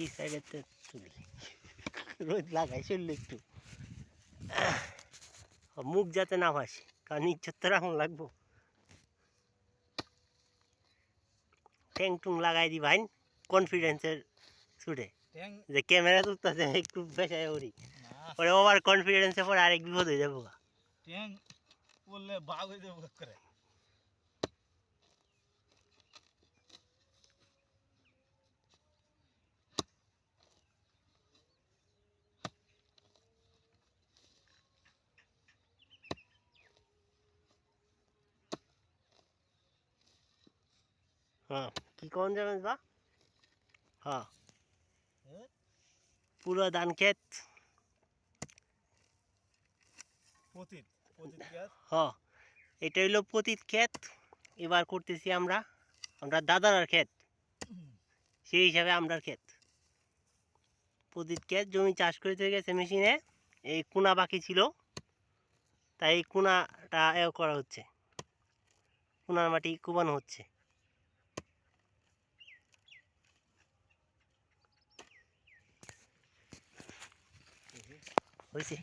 এই সাইডে তো তুলি রোদ লাগাই চললে একটু। মুখ যাতে না ভাসে কারণ ইজ্জত তো রাখুন লাগবো। ট্যাং টুং লাগাই দি ভাই কনফিডেন্সের ছুটে যে ক্যামেরা তুলতেছে একটু বেসায় ওরি পরে ওভার কনফিডেন্সে পরে আরেক বিপদ হয়ে যাব। ট্যাং বললে বাঘ হয়ে যাব করে হ্যাঁ। কি কোন যাবেন বা? হ্যাঁ। হ্যাঁ? পুরো ধান ক্ষেত। পতিত পতিত গ্যাস হ এটা হইল পতিত ক্ষেত। এবার করতেছি আমরা আমরা দাদার ক্ষেত। সেই হিসাবে আমরার ক্ষেত। পতিত ক্ষেত জমি চাষ করতে গেছে মেশিনে। এই কুনা বাকি ছিল। তাই এই কুনাটা এ করা হচ্ছে। কুনার মাটি কুবানো হচ্ছে। 回信。